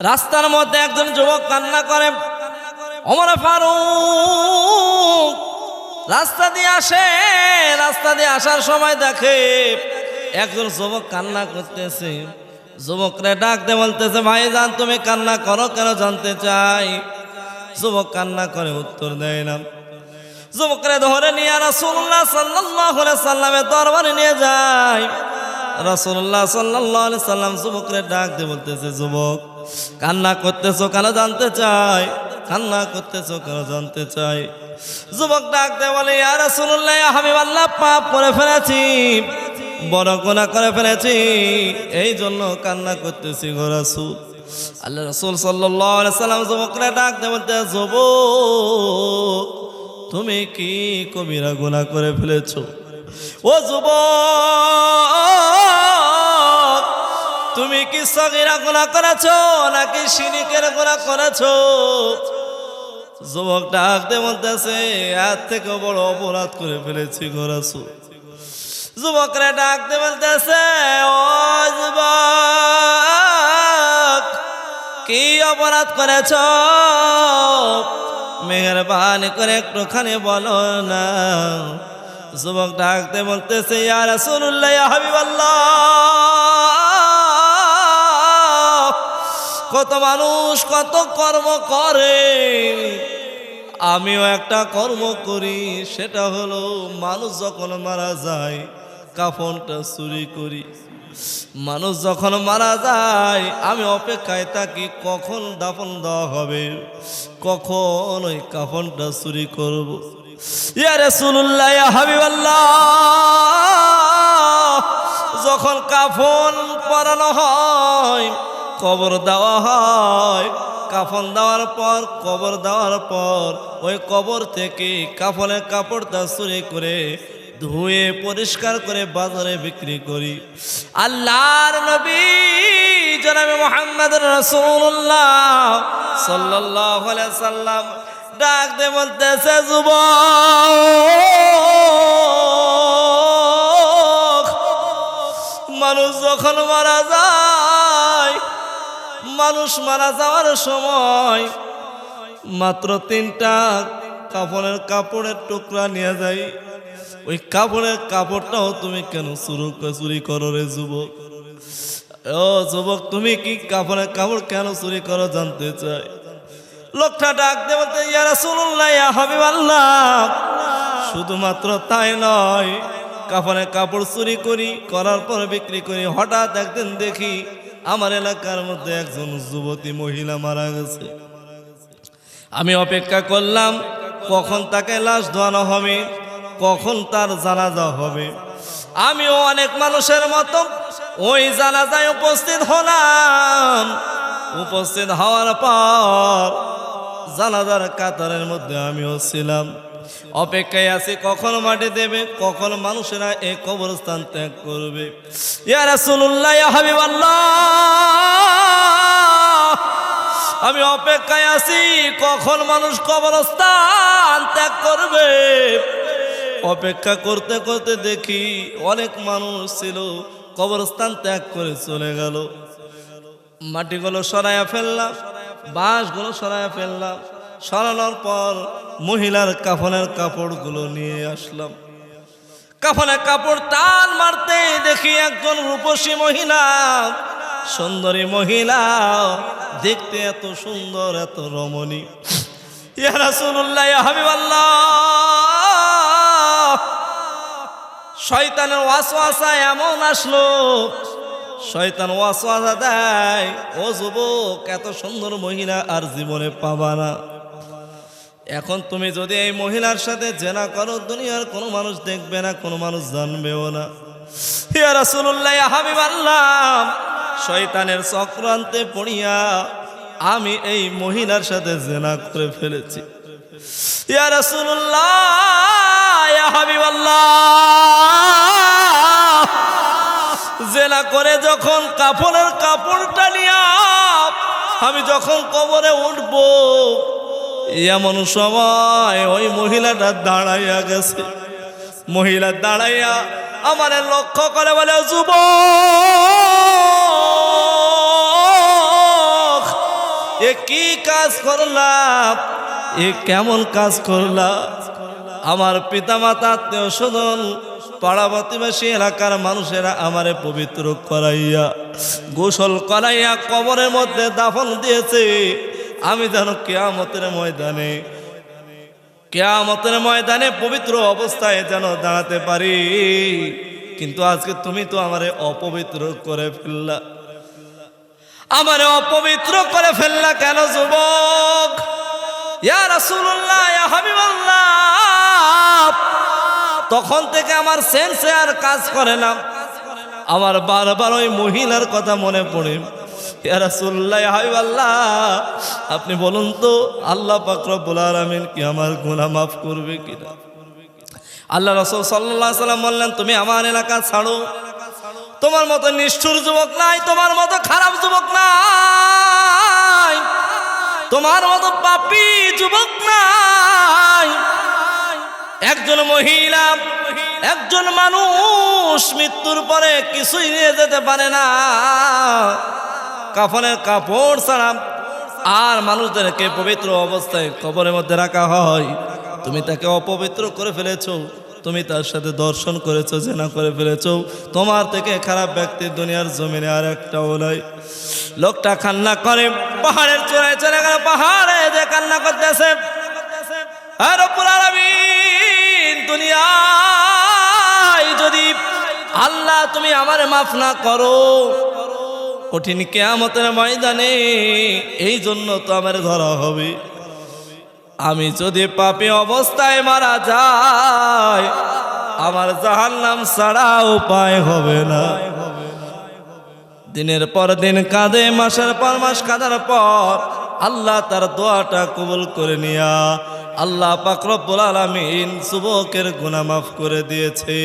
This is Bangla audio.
রাস্তার মধ্যে একজন যুবক কান্না করে অমর ফারুক, রাস্তা দিয়ে আসে, রাস্তা দিয়ে আসার সময় দেখে একজন যুবক কান্না করতেছে। যুবকরে ডাক দিয়ে বলতেছে, ভাই জান, তুমি কান্না করো কেন জানতে চাই? যুবক কান্না করে উত্তর দেয় না। যুবকরে ধরে নিয়ে, রাসূলুল্লাহ সাল্লাল্লাহু আলাইহি সাল্লামের দরবারে নিয়ে যায় রাসূলুল্লাহ সাল্লাল্লাহু আলাইহি সাল্লাম যুবকরে ডাক দিয়ে বলতেছে, যুবক কান্না করতেছো কেন জানতে চাই কান্না করতেছো কেন জানতে চাই যুবক ডাক দিয়ে, বলে, ইয়া রাসূলুল্লাহ আমি হাবিবাল্লাহ, পাপ করে ফেলেছি। বড় গোনা করে ফেলেছি। এই জন্য কান্না করতেছি গো রাসূল। আল্লাহ রাসূল সাল্লাম যুবকরে ডাক দিয়ে, বলতে, যুবক, তুমি কি কবিরা গোনা করে ফেলেছো? ও যুবক কি সগিরা গুনাহ করেছ? নাকি শিরিকের গুনাহ করেছ? যুবক ডাকতে বলতেছে, এর থেকে বড় অপরাধ করে ফেলেছি গোরাসু যুবকরা ডাকতে বলতেছে, ও যুবক, কি অপরাধ করেছ? মেহরবানি করে একটুখানি বলো না। যুবক ডাকতে বলতেছে, ইয়া রাসূলুল্লাহ, ইয়া হাবিবাল্লাহ কত মানুষ কত কর্ম করে। আমিও একটা কর্ম করি, সেটা হলো মানুষ যখন মারা যায়, কাফনটা চুরি করি। মানুষ যখন মারা যায়, আমি অপেক্ষায় থাকি কখন দাফন দেওয়া হবে, কখন ওই কাফনটা চুরি করব। হাবিবাল্লাহ, যখন কাফন পরানো হয় কবর দেওয়া হয়। কাফন দেওয়ার পর, কবর দেওয়ার পর ওই কবর থেকে কাফনের কাপড়টা চুরি করে ধুয়ে পরিষ্কার করে বাজারে বিক্রি করি। আল্লাহর নবী জনাবে মোহাম্মদ রসুল্লাহ সাল্লাহ সাল্লাম ডাক দে বলতেছে, যুবক, মানুষ যখন মারা যায় মানুষ মারা যাওয়ার সময় মাত্র তিনটা কাপড়ের কাপড়ের টুকরা নিয়ে যাই। ওই কাপড়ের কাপড়টাও তুমি কেন চুরু চুরি করো রে যুবক? ও যুবক, তুমি কি কাপড়ের কাপড় কেন চুরি করো জানতে চাই? লোকটা ডাক দেবতে ইয়ারা না ইয়া হাবিবাল্লাহ। শুধুমাত্র তাই নয় কাপড়ের কাপড় চুরি করি, করার পর বিক্রি করি। হঠাৎ একদিন দেখি আমার এলাকার মধ্যে একজন যুবতী মহিলা মারা গেছে। আমি অপেক্ষা করলাম, কখন তাকে লাশ ধোয়ানো হবে, কখন তার জানাজা হবে। আমিও অনেক মানুষের মতো ওই জানাজায় উপস্থিত হলাম। উপস্থিত হওয়ার পর জানাজার কাতারের মধ্যে আমিও ছিলাম। অপেক্ষায় আছি, কখন মাটি দেবে, কখন মানুষেরা এই কবরস্থান ত্যাগ করবে। আমি অপেক্ষায় আছি, কখন মানুষ কবরস্থান ত্যাগ করবে। অপেক্ষা করতে করতে দেখি অনেক মানুষ ছিল, কবরস্থান ত্যাগ করে চলে গেল। মাটিগুলো সরাইয়া ফেললাম, বাঁশগুলো সরাইয়া ফেললাম। সরানোর পর মহিলার কাফনের কাপড়গুলো নিয়ে আসলাম। কাফনের কাপড় টান মারতে দেখি একজন রূপসী মহিলা, সুন্দরী মহিলা। দেখতে এত সুন্দর, এত রমণী। ইয়া রাসূলুল্লাহ, ইয়া হাবিবাল্লাহ। শয়তানের ওয়াসওয়াসা এমন আসলো। শয়তান ওয়াসওয়াসা দেয়, ও যুবক, এত সুন্দর মহিলা আর জীবনে পাবা না। এখন তুমি যদি এই মহিলার সাথে জেনা করো, দুনিয়ার কোনো মানুষ দেখবে না, কোনো মানুষ জানবেও না। ইয়া শয়তানের চক্রান্তে পড়িয়া আমি এই মহিলার সাথে জেনা করে ফেলেছি। জেনা করে যখন কাপড়ের কাপড়টা নিয়া আমি যখন কবরে উঠব এমন সময় ওই মহিলাটা দাঁড়াইয়া গেছে। মহিলা দাঁড়াইয়া আমার লক্ষ্য করে বলে যুব এ কি কাজ করলাম এ কেমন কাজ করলাম আমার পিতামাতা আত্মীয় স্বজন পাড়া প্রতিবেশী এলাকার মানুষেরা আমারে পবিত্র করাইয়া, গোসল করাইয়া কবরের মধ্যে দাফন দিয়েছে। আমি যেন কেয়ামতের ময়দানে কেয়ামতের ময়দানে পবিত্র অবস্থায় যেন দাঁড়াতে পারি। কিন্তু আজকে তুমি তো আমারে অপবিত্র করে ফেললা। আমারে অপবিত্র করে ফেললা কেন, যুবক? ইয়া ইয়া তখন থেকে আমার সেন্সে আর কাজ করে না। আমার বারবার ওই মহিলার কথা মনে পড়ে। আপনি বলুন তো, আল্লাহ পাক রব্বুল আলামিন কি আমার গুনাহ মাফ করবে কিনা? আল্লাহ রসুল সাল্লাহ সাল্লাম বললেন, তুমি আমার এলাকা ছাড়ো। তোমার মতো নিষ্ঠুর যুবক নাই, তোমার মতো খারাপ যুবক নাই। তোমার মতো পাপি যুবক নাই। একজন মহিলা, একজন মানুষ মৃত্যুর পরে কিছুই নিয়ে যেতে পারে না। কাফনের কাপড় ছাড়া আর মানুষদেরকে পবিত্র অবস্থায় কবরের মধ্যে রাখা হয়। তুমি তাকে অপবিত্র করে ফেলেছো। তুমি তার সাথে দর্শন করেছ, জেনা করে ফেলেছো। তোমার থেকে খারাপ ব্যক্তি দুনিয়ার জমিনে আর একটাও নাই লোকটা কান্না করে, পাহাড়ের চূড়ায় চলে গেল, পাহাড়ে যে কান্না করতেছে। আর রব্বুল দুনিয়ায় যদি আল্লাহ তুমি আমার মাফ না করো কঠিন কেয়ামতের ময়দানে, এই জন্য তো আমার ধরা হবে। আমি যদি পাপে অবস্থায় মারা যাই, আমার জাহান নাম ছাড়া উপায় হবে না। দিনের পর দিন কাঁদে, মাসের পর মাস কাঁদার পর আল্লাহ তার দোয়াটা কবুল করে নিয়া আল্লাহ পাকরব্বুল আলামিন যুবকের গুনাহ মাফ করে দিয়েছে।